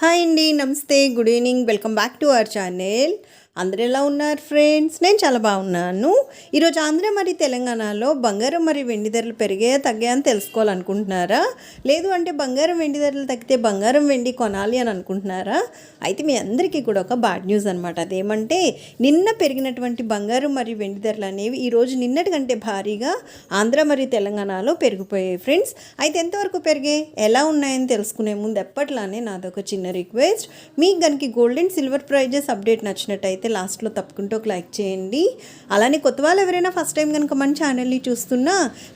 Hi అండి నమస్తే good evening welcome back to our channel. అందరు ఎలా ఉన్నారు ఫ్రెండ్స్? నేను చాలా బాగున్నాను. ఈరోజు ఆంధ్ర మరి తెలంగాణలో బంగారం మరి వెండి ధరలు పెరిగాయా తగ్గాయా అని తెలుసుకోవాలనుకుంటున్నారా? లేదు అంటే బంగారం వెండి ధరలు తగ్గితే బంగారం వెండి కొనాలి అని అనుకుంటున్నారా? అయితే మీ అందరికీ కూడా ఒక బ్యాడ్ న్యూస్ అనమాట అదేమంటే నిన్న పెరిగినటువంటి బంగారం మరియు వెండి ధరలు అనేవి ఈరోజు నిన్నటి కంటే భారీగా ఆంధ్ర మరియు తెలంగాణలో పెరిగిపోయాయి ఫ్రెండ్స్. అయితే ఎంతవరకు పెరిగాయి? ఎలా ఉన్నాయని తెలుసుకునే ముందు ఎప్పట్లానే నాదొక చిన్న రిక్వెస్ట్. మీకు కనుక gold and silver prices update నచ్చినట్టయితే లాస్ట్లో తప్పుకుంటూ ఒక లైక్ చేయండి. అలానే కొత్త వాళ్ళు ఎవరైనా ఫస్ట్ టైం కనుక మన ఛానల్ని చూస్తున్నా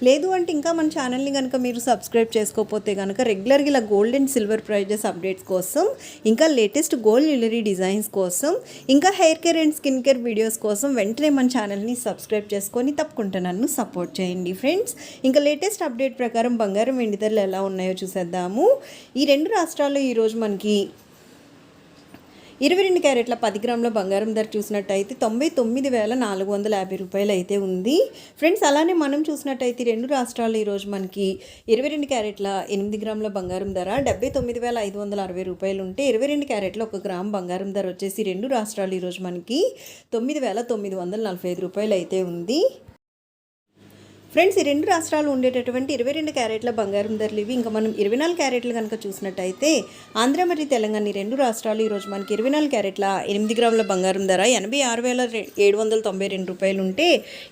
లేదు అంటే ఇంకా మన ఛానల్ని కనుక మీరు సబ్స్క్రైబ్ చేసుకోకపోతే కనుక రెగ్యులర్గా ఇలా gold and silver prices updates కోసం ఇంకా లేటెస్ట్ గోల్డ్ జ్యువెలరీ డిజైన్స్ కోసం ఇంకా hair care and skin care videos కోసం వెంటనే మన ఛానల్ని సబ్స్క్రైబ్ చేసుకొని తప్పకుండా నన్ను సపోర్ట్ చేయండి ఫ్రెండ్స్ ఇంకా లేటెస్ట్ అప్డేట్ ప్రకారం బంగారం వెండి ధరలు ఎలా ఉన్నాయో చూసేద్దాము. ఈ రెండు రాష్ట్రాల్లో ఈరోజు మనకి ఇరవై రెండు క్యారెట్ల పది గ్రాముల బంగారం ధర చూసినట్టయితే తొంభై తొమ్మిది వేల నాలుగు వందల యాభై రూపాయలు అయితే ఉంది. ఫ్రెండ్స్ అలానే మనం చూసినట్టయితే రెండు రాష్ట్రాలు ఈరోజు మనకి ఇరవై రెండు క్యారెట్ల ఎనిమిది గ్రాముల బంగారం ధర డెబ్బై తొమ్మిది వేల ఐదు వందల అరవై రూపాయలు ఉంటే ఇరవై రెండు క్యారెట్ల ఒక గ్రామ్ బంగారం ధర వచ్చేసి రెండు రాష్ట్రాలు ఈరోజు మనకి తొమ్మిది వేల తొమ్మిది వందల నలభై ఐదు రూపాయలు అయితే ఉంది. ఫ్రెండ్స్ ఈ రెండు రాష్ట్రాలు ఉండేటటువంటి ఇరవై రెండు క్యారెట్ల బంగారం ధరలు ఇవి ఇంకా మనం ఇరవై నాలుగు క్యారెట్లు కనుక చూసినట్టయితే ఆంధ్ర మరియు తెలంగాణ ఈ రెండు రాష్ట్రాలు ఈరోజు మనకి ఇరవై నాలుగు క్యారెట్ల ఎనిమిది గ్రాముల బంగారం ధర ఎనభై ఆరు వేల ఏడు వందల తొంభై రెండు రూపాయలు ఉంటే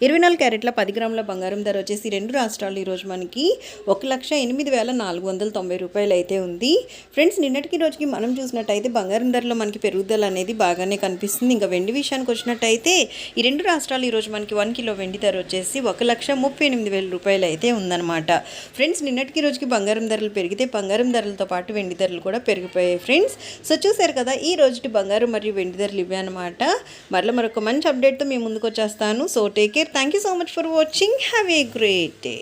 ఇరవై నాలుగు క్యారెట్ల పది గ్రాముల బంగారం ధర వచ్చేసి రెండు రాష్ట్రాలు ఈరోజు మనకి ఒక లక్ష ఎనిమిది వేల నాలుగు వందల తొంభై రూపాయలు అయితే ఉంది. ఫ్రెండ్స్ నిన్నటికి రోజుకి మనం చూసినట్టయితే బంగారం ధరలో మనకి పెరుగుదల అనేది బాగానే కనిపిస్తుంది. ఇంకా వెండి విషయానికి వచ్చినట్టయితే ఈ రెండు రాష్ట్రాలు ఈరోజు మనకి వన్ కిలో వెండి ధర వచ్చేసి ఒక లక్ష ముప్పై ఎనిమిది వేల రూపాయలు అయితే ఉందన్నమాట. ఫ్రెండ్స్ నిన్నటికి రోజుకి బంగారం ధరలు పెరిగితే బంగారం ధరలతో పాటు వెండి ధరలు కూడా పెరిగిపోయాయి ఫ్రెండ్స్ సో చూసారు కదా ఈ రోజుటి బంగారం మరియు వెండి ధరలు ఇవే అనమాట మరల మరొక మంచి అప్డేట్తో మేము ముందుకు వచ్చేస్తాను. So take care thank you so much for watching have a great day